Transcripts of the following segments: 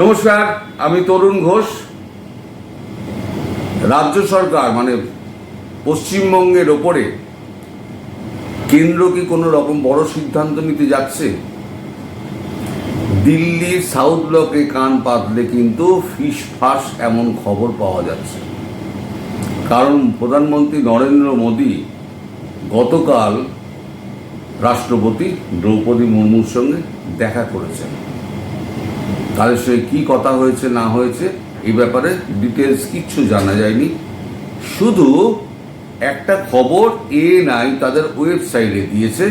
নমস্কার, আমি তরুণ ঘোষ। রাজ্য সরকার মানে পশ্চিমবঙ্গের ওপরে কেন্দ্র কি কোনো রকম বড় সিদ্ধান্ত নিতে যাচ্ছে? দিল্লির সাউথ ব্লকে কান পাতলে কিন্তু ফিস ফাস এমন খবর পাওয়া যাচ্ছে। কারণ প্রধানমন্ত্রী নরেন্দ্র মোদী গতকাল রাষ্ট্রপতি দ্রৌপদী মুর্মুর সঙ্গে দেখা করেছেন। তাদের সঙ্গে কী কথা হয়েছে, না হয়েছে, এই ব্যাপারে ডিটেলস কিচ্ছু জানা যায়নি। শুধু একটা খবর এ নাই তাদের ওয়েবসাইটে দিয়েছে।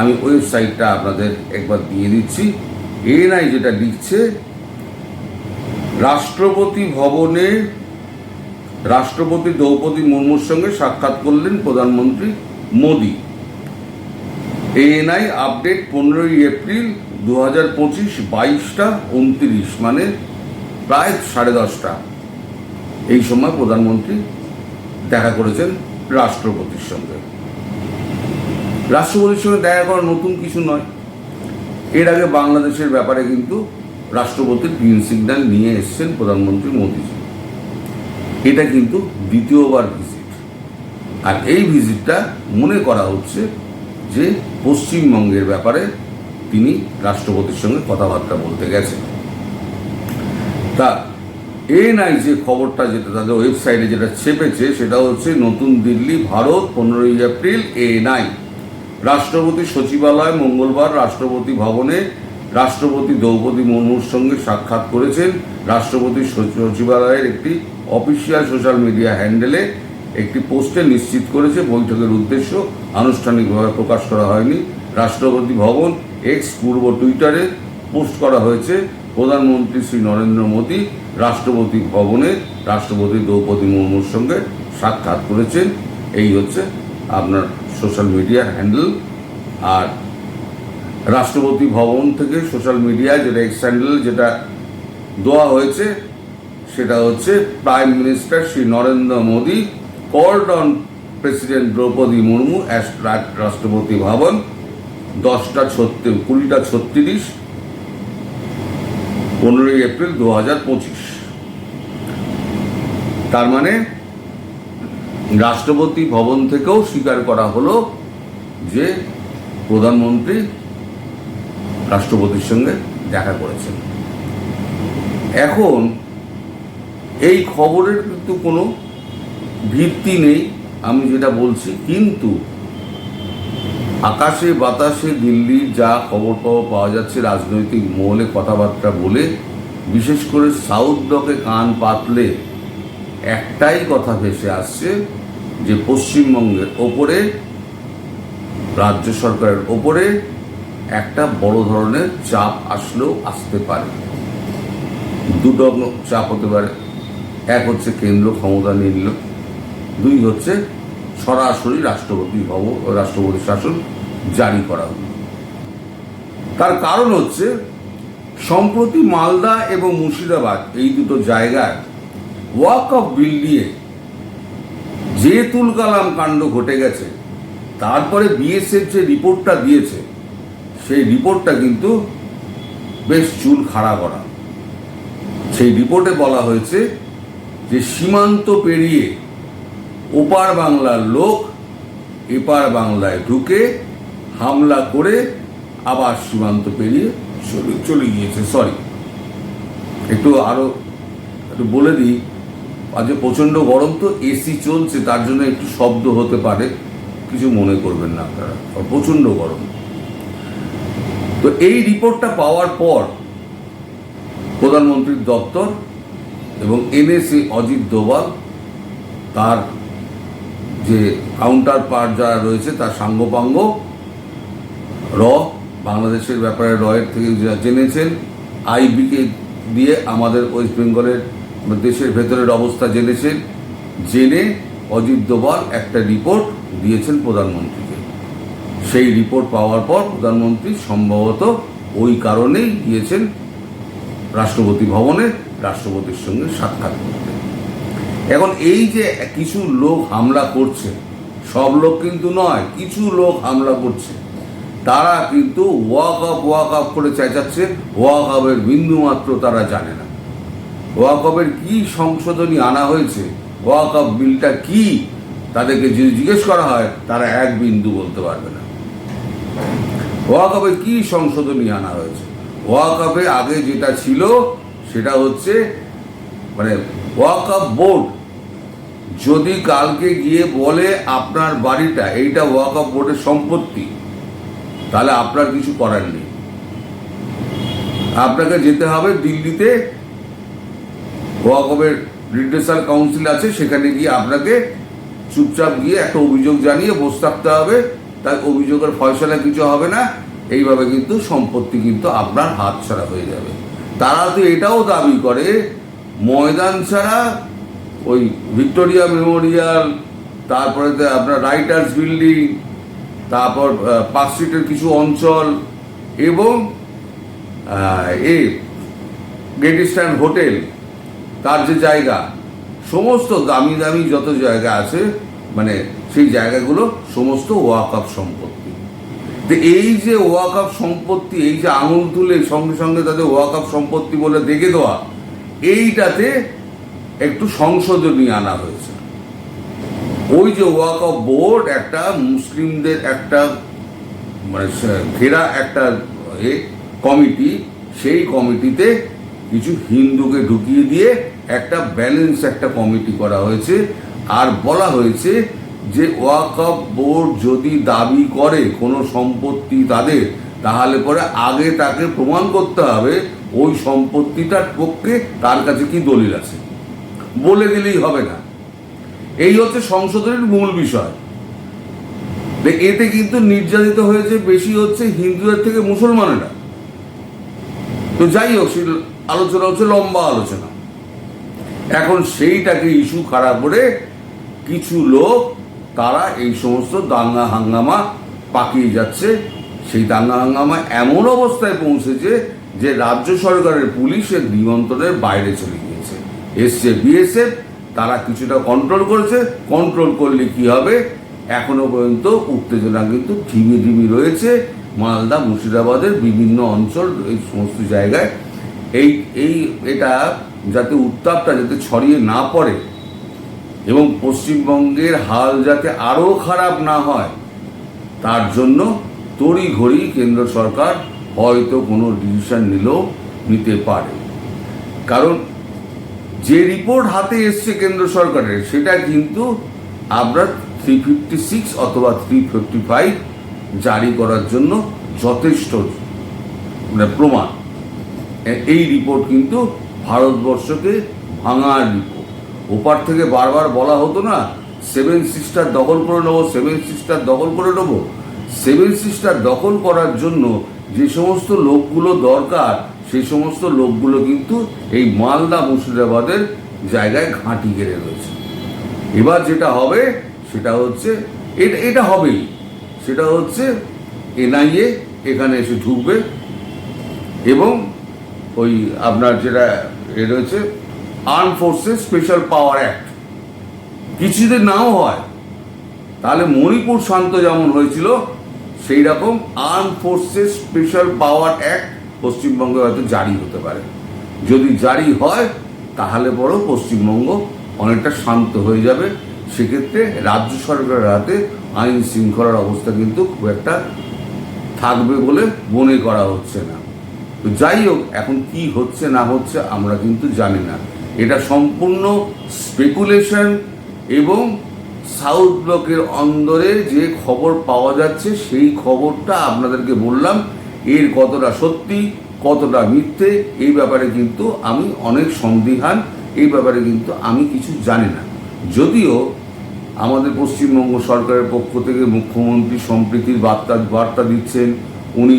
আমি ওয়েবসাইটটা আপনাদের একবার দিয়ে দিচ্ছি। এ নাই যেটা লিখছে, রাষ্ট্রপতি ভবনে রাষ্ট্রপতি দ্রৌপদী মুর্মুর সঙ্গে সাক্ষাৎ করলেন প্রধানমন্ত্রী মোদী। এএনআই আপডেট পনেরোই এপ্রিল দু হাজার পঁচিশ বাইশটা উনত্রিশ মানে প্রায় সাড়ে দশটা। এই সময় প্রধানমন্ত্রী দেখা করেছেন রাষ্ট্রপতির সঙ্গে। রাষ্ট্রপতির সঙ্গে দেখা করা নতুন কিছু নয়। এর আগে বাংলাদেশের ব্যাপারে কিন্তু রাষ্ট্রপতির গ্রিন সিগন্যাল নিয়ে এসছেন প্রধানমন্ত্রী মোদীজি। এটা কিন্তু দ্বিতীয়বার ভিজিট আর এই ভিজিটটা মনে করা হচ্ছে যে পশ্চিমবঙ্গের ব্যাপারে তিনি রাষ্ট্রপতির সঙ্গে কথাবার্তা বলতে গেছেন। তা এ নাই যে খবরটা যেটা তাদের ওয়েবসাইটে যেটা ছেপেছে, সেটা হচ্ছে নতুন দিল্লি, ভারত, পনেরোই এপ্রিল এ নাই রাষ্ট্রপতি সচিবালয় মঙ্গলবার রাষ্ট্রপতি ভবনে রাষ্ট্রপতি দ্রৌপদী মুর্মুর সঙ্গে সাক্ষাৎ করেছেন। রাষ্ট্রপতি সচিবালয়ের একটি অফিসিয়াল সোশ্যাল মিডিয়া হ্যান্ডেলে একটি পোস্টে নিশ্চিত করেছে বৈঠকের উদ্দেশ্য আনুষ্ঠানিকভাবে প্রকাশ করা হয়নি। রাষ্ট্রপতি ভবন এক্স পূর্ব টুইটারে পোস্ট করা হয়েছে। প্রধানমন্ত্রী শ্রী নরেন্দ্র মোদী রাষ্ট্রপতি ভবনে রাষ্ট্রপতি দ্রৌপদী মুর্মুর সঙ্গে সাক্ষাৎ করেছেন। এই হচ্ছে আপনার সোশ্যাল মিডিয়া হ্যান্ডেল। আর রাষ্ট্রপতি ভবন থেকে সোশ্যাল মিডিয়া যেটা এক্স হ্যান্ডেল যেটা দেওয়া হয়েছে, সেটা হচ্ছে prime minister Shri Narendra Modi called on president Droupadi Murmu as Rashtrapati Bhavan দশটা ছত্রিশ কুড়িটা ছত্রিশ, পনেরোই এপ্রিল দু হাজার পঁচিশ। তার মানে রাষ্ট্রপতি ভবন থেকেও স্বীকার করা হলো যে প্রধানমন্ত্রী রাষ্ট্রপতির সঙ্গে দেখা করেছেন। এখন এই খবরের কিন্তু কোনো ভিত্তি নেই, আমি যেটা বলছি। কিন্তু আকাশে বাতাসে দিল্লির যা খবর পাওয়া পাওয়া যাচ্ছে, রাজনৈতিক মহলে কথাবার্তা বলে, বিশেষ করে সাউথ ব্লকে কান পাতলে একটাই কথা ভেসে আসছে যে পশ্চিমবঙ্গের ওপরে, রাজ্য সরকারের ওপরে একটা বড় ধরনের চাপ আসলেও আসতে পারে। দুটো চাপ হতে পারে। এক হচ্ছে কেন্দ্র ক্ষমতা নিল দুই হচ্ছে সরাসরি রাষ্ট্রপতি ভব রাষ্ট্রপতি শাসন জারি করা হলো তার কারণ হচ্ছে সম্প্রতি মালদা এবং মুর্শিদাবাদ এই দুটো জায়গায় ওয়াক অফ বিল দিয়ে যে তুলকালাম কাণ্ড ঘটে গেছে, তারপরে বিএসএফ যে রিপোর্টটা দিয়েছে, সেই রিপোর্টটা কিন্তু বেশ চুল খাড়া করা। সেই রিপোর্টে বলা হয়েছে যে সীমান্ত পেরিয়ে ওপার বাংলার লোক এপার বাংলায় ঢুকে হামলা করে আবার সীমান্ত পেরিয়ে চলে চলে গিয়েছে সরি একটু আরও, একটু বলে দিই আজ প্রচণ্ড গরম তো এসি চলছে, তার জন্য একটু শব্দ হতে পারে, কিছু মনে করবেন না আপনারা প্রচণ্ড গরম। তো এই রিপোর্টটা পাওয়ার পর প্রধানমন্ত্রীর দপ্তর এবং এনএসি অজিত দোভাল তার যে কাউন্টার পার্ট যারা রয়েছে তার সাঙ্গপাঙ্গ, র, বাংলাদেশের ব্যাপারে রয়ের থেকে যা জেনেছেন আইবিকে দিয়ে আমাদের ওয়েস্ট বেঙ্গলের দেশের ভেতরের অবস্থা জেনেছেন, জেনে অজিত দোভাল একটা রিপোর্ট দিয়েছেন প্রধানমন্ত্রীকে। সেই রিপোর্ট পাওয়ার পর প্রধানমন্ত্রী সম্ভবত ওই কারণেই গিয়েছেন রাষ্ট্রপতি ভবনে, রাষ্ট্রপতির সঙ্গে সাক্ষাৎ করতে। এখন এই যে কিছু লোক হামলা করছে, সব লোক কিন্তু নয়, কিছু লোক হামলা করছে। তারা কিন্তু ওয়াক আপ ওয়াক আপ করে চেঁচাচ্ছে ওয়াক আপের বিন্দু মাত্র তারা জানে না। ওয়াক আপের কি সংশোধনী আনা হয়েছে ওয়াক আপ বিলটা কি, তাদেরকে যদি জিজ্ঞেস করা হয়, তারা এক বিন্দু বলতে পারবে না। ওয়াকআপে কি সংশোধনী আনা হয়েছে? ওয়াকআপে আগে যেটা ছিল, সেটা হচ্ছে মানে ওয়াকআপ বোর্ড যদি কালকে গিয়ে বলে আপনার বাড়িটা এইটা ওয়াকআপ বোর্ডের সম্পত্তি, তাহলে আপনার কিছু করার নেই। আপনাকে যেতে হবে দিল্লিতে ওয়াকআপের রিডেশাল কাউন্সিল আছে, সেখানে গিয়ে আপনাকে চুপচাপ গিয়ে একটা অভিযোগ জানিয়ে বসে থাকতে হবে। তাই অভিযোগের ফয়সলা কিছু হবে না, এইভাবে কিন্তু সম্পত্তি কিন্তু আপনার হাত ছাড়া হয়ে যাবে। তারা তো এটাও দাবি করে, ময়দান ছাড়া ওই ভিক্টোরিয়া মেমোরিয়াল, তারপরে আপনার রাইটার্স বিল্ডিং, তারপর পার্ক স্ট্রিটের কিছু অঞ্চল এবং এ গ্রেট ইস্টার্ন হোটেল তার যে জায়গা, সমস্ত দামি দামি যত জায়গা আছে মানে সেই জায়গাগুলো সমস্ত ওয়াকআপ সম্পত্তি। তো এই যে ওয়াকআপ সম্পত্তি, এই যে আঙুল তুলে সঙ্গে সঙ্গে তাদের ওয়াকআপ সম্পত্তি বলে দেখে দেওয়া, এইটাতে একটু সংশোধনী আনা হয়েছে। ওই যে ওয়াকআপ বোর্ড, একটা মুসলিমদের একটা মানে ঘেরা একটা এ কমিটি, সেই কমিটিতে কিছু হিন্দুকে ঢুকিয়ে দিয়ে একটা ব্যালেন্স একটা কমিটি করা হয়েছে। আর বলা হয়েছে যে ওয়াকআপ বোর্ড যদি দাবি করে কোনো সম্পত্তি তাদের, তাহলে পরে আগে তাকে প্রমাণ করতে হবে ওই সম্পত্তিটার পক্ষে তার কাছে কি দলিল আছে। বলে দিলেই হবে না। এই হচ্ছে সংশোধনের মূল বিষয়। এতে কিন্তু নির্যাতিত হয়েছে বেশি হচ্ছে হিন্দুদের থেকে মুসলমানেরা। তো যাই হোক সেই আলোচনা হচ্ছে লম্বা আলোচনা। এখন সেইটাকে ইস্যু খারাপ করে কিছু লোক, তারা এই সমস্ত দাঙ্গা হাঙ্গামা পাকিয়ে যাচ্ছে। সেই দাঙ্গা হাঙ্গামা এমন অবস্থায় পৌঁছেছে যে রাজ্য সরকারের পুলিশের নিয়ন্ত্রণের বাইরে চলে এসছে বিএসএফ, তারা কিছুটা কন্ট্রোল করেছে। কন্ট্রোল করলে কি হবে? এখনও পর্যন্ত উত্তেজনা কিন্তু ধিমি ঢিমি রয়েছে। মালদা, মুর্শিদাবাদের বিভিন্ন অঞ্চল, এই সমস্ত জায়গায়। এই এই, এটা যাতে উত্তাপটা যাতে ছড়িয়ে না পড়ে এবং পশ্চিমবঙ্গের হাল যাতে আরও খারাপ না হয়, তার জন্য তড়িঘড়ি কেন্দ্র সরকার হয়তো কোনো ডিসিশন নিলেও নিতে পারে। কারণ যে রিপোর্ট হাতে এসছে কেন্দ্র সরকারের, সেটা কিন্তু আমরা থ্রি ফিফটি সিক্স অথবা থ্রি ফিফটি ফাইভ জারি করার জন্য যথেষ্ট মানে প্রমাণ। এই রিপোর্ট কিন্তু ভারতবর্ষকে ভাঙার রিপোর্ট ওপার থেকে বারবার বলা হতো না সেভেন সিস্টার দখল করে নেব সেভেন সিস্টার দখল করে নেব। সেভেন সিস্টার দখল করার জন্য যে সমস্ত লোকগুলো দরকার সেই সমস্ত লোকগুলো কিন্তু এই মালদা মুর্শিদাবাদের জায়গায় ঘাঁটি গেড়ে রয়েছে। এবার যেটা হবে, সেটা হচ্ছে এটা এটা হবেই। সেটা হচ্ছে, এনআইএ এখানে এসে ঢুকবে এবং ওই আপনার যেটা এ রয়েছে arm forces special power act কিছু যদি নাও হয়, তাহলে মণিপুর শান্ত যেমন হয়েছিল সেই রকম arm forces special power act পশ্চিমবঙ্গে হয়তো জারি হতে পারে। যদি জারি হয়, তাহলে বড় পশ্চিমবঙ্গ অনেকটা শান্ত হয়ে যাবে। সেক্ষেত্রে রাজ্য সরকারের হাতে আইন শৃঙ্খলার অবস্থা কিন্তু খুব একটা থাকবে বলে মনে করা হচ্ছে না। তো যাই হোক, এখন কি হচ্ছে, না হচ্ছে, আমরা কিন্তু জানি না। এটা সম্পূর্ণ স্পেকুলেশন এবং সাউথ ব্লকের অন্দরে যে খবর পাওয়া যাচ্ছে, সেই খবরটা আপনাদেরকে বললাম। এর কতটা সত্যি, কতটা মিথ্যে, এই ব্যাপারে কিন্তু আমি অনেক সন্দিহান, এই ব্যাপারে কিন্তু আমি কিছু জানি না। যদিও আমাদের পশ্চিমবঙ্গ সরকারের পক্ষ থেকে মুখ্যমন্ত্রী সম্প্রীতির বার্তা বার্তা দিচ্ছেন, উনি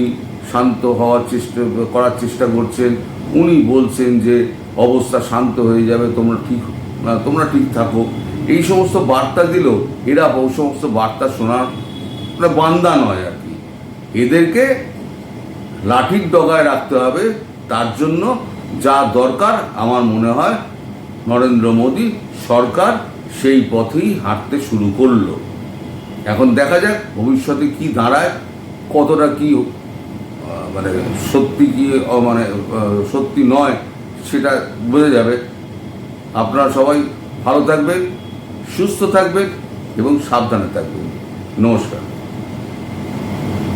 শান্ত হওয়ার চেষ্টা, করার চেষ্টা করছেন, উনি বলছেন যে অবস্থা শান্ত হয়ে যাবে, তোমরা ঠিক তোমরা ঠিক থাকো। এই সমস্ত বার্তা দিল এরা ওই সমস্ত বার্তা শোনার বান্দা নয় আর কি। এদেরকে লাঠির ডগায় রাখতে হবে। তার জন্য যা দরকার আমার মনে হয় নরেন্দ্র মোদী সরকার সেই পথেই হাঁটতে শুরু করল। এখন দেখা যাক ভবিষ্যতে কি দাঁড়ায়, কতটা কি মানে সত্যি কি মানে সত্যি নয় সেটা বোঝা যাবে। আপনারা সবাই ভালো থাকবেন, সুস্থ থাকবেন এবং সাবধানে থাকবেন। নমস্কার।